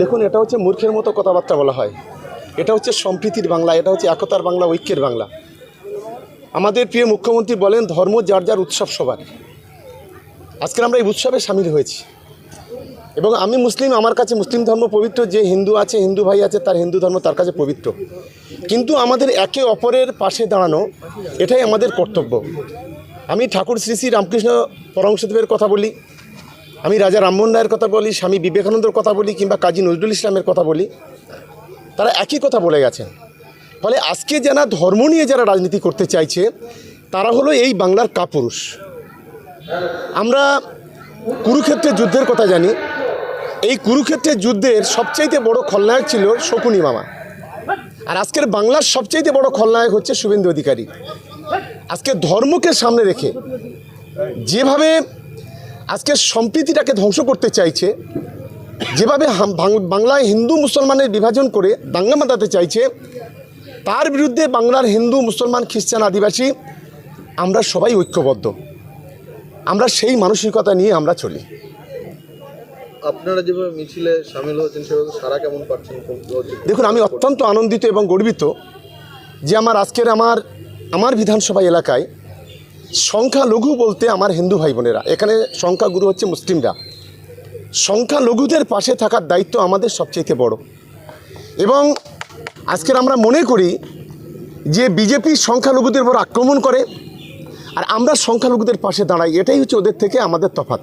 দেখুন, এটা হচ্ছে মূর্খের মতো কথাবার্তা বলা হয়। এটা হচ্ছে সম্প্রীতির বাংলা, এটা হচ্ছে একতার বাংলা, ঐক্যের বাংলা। আমাদের প্রিয় মুখ্যমন্ত্রী বলেন, ধর্ম যার যার উৎসব সবার। আজকে আমরা এই উৎসবে সামিল হয়েছি। এবং আমি মুসলিম, আমার কাছে মুসলিম ধর্ম পবিত্র, যে হিন্দু আছে, হিন্দু ভাই আছে, তার হিন্দু ধর্ম তার কাছে পবিত্র। কিন্তু আমাদের একে অপরের পাশে দাঁড়ানো, এটাই আমাদের কর্তব্য। আমি ঠাকুর শ্রী শ্রী রামকৃষ্ণ পরমশদেবের কথা বলি আমি রাজা রামমোহন রায়ের কথা বলি, স্বামী বিবেকানন্দর কথা বলি কিংবা কাজী নজরুল ইসলামের কথা বলি, তারা একই কথা বলে গেছেন। ফলে আজকে যারা ধর্ম নিয়ে যারা রাজনীতি করতে চাইছে, তারা হলো এই বাংলার কাপুরুষ। আমরা কুরুক্ষেত্রের যুদ্ধের কথা জানি। এই কুরুক্ষেত্রের যুদ্ধের সবচাইতে বড় খলনায়ক ছিল শকুনি মামা। আর আজকের বাংলার সবচাইতে বড় খলনায়ক হচ্ছে শুভেন্দু অধিকারী। আজকে ধর্মকে সামনে রেখে যেভাবে আজকে সম্প্রীতিটাকে ধ্বংস করতে চাইছে যেভাবে বাংলায় হিন্দু মুসলমানের বিভাজন করে দাঙ্গা মাতাতে চাইছে তার বিরুদ্ধে বাংলার হিন্দু মুসলমান খ্রিস্টান আদিবাসী আমরা সবাই ঐক্যবদ্ধ। আমরা সেই মানসিকতা নিয়ে আমরা চলি। আপনারা যেভাবে মিছিলে সামিল হয়েছেন সেভাবে সারা কেমন পাচ্ছেন? দেখুন আমি অত্যন্ত আনন্দিত এবং গর্বিত যে আমার আজকের আমার আমার বিধানসভা এলাকায় সংখ্যালঘু বলতে আমার হিন্দু ভাই বোনেরা এখানে সংখ্যাগুরু হচ্ছে মুসলিমরা। সংখ্যালঘুদের পাশে থাকার দায়িত্ব আমাদের সবচেয়ে বড়। এবং আজকের আমরা মনে করি যে বিজেপি সংখ্যালঘুদের উপর আক্রমণ করে আর আমরা সংখ্যালঘুদের পাশে দাঁড়াই, এটাই হচ্ছে ওদের থেকে আমাদের তফাৎ।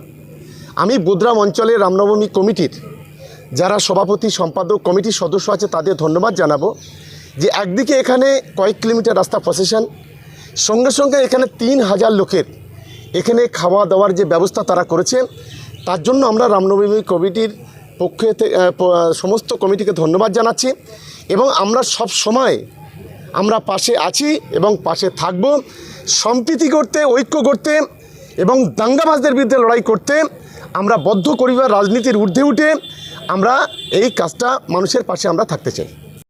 আমি বুদ্রাম অঞ্চলের রামনবমী কমিটির যারা সভাপতি, সম্পাদক, কমিটির সদস্য আছে, তাদের ধন্যবাদ জানাব যে একদিকে এখানে কয়েক কিলোমিটার রাস্তা প্রসেশন সঙ্গে সঙ্গে এখানে তিন হাজার লোকের এখানে খাওয়া দাওয়ার যে ব্যবস্থা তারা করেছে তার জন্য আমরা রামনবমী কমিটির পক্ষে সমস্ত কমিটিকে ধন্যবাদ জানাচ্ছি এবং আমরা সব সময় আমরা পাশে আছি এবং পাশে থাকব। সম্প্রীতি করতে ঐক্য করতে এবং দাঙ্গাবাজদের বিরুদ্ধে লড়াই করতে আমরা বদ্ধ করিবার রাজনীতির ঊর্ধ্বে উঠে আমরা এই কাজটা মানুষের পাশে আমরা থাকতে চাই।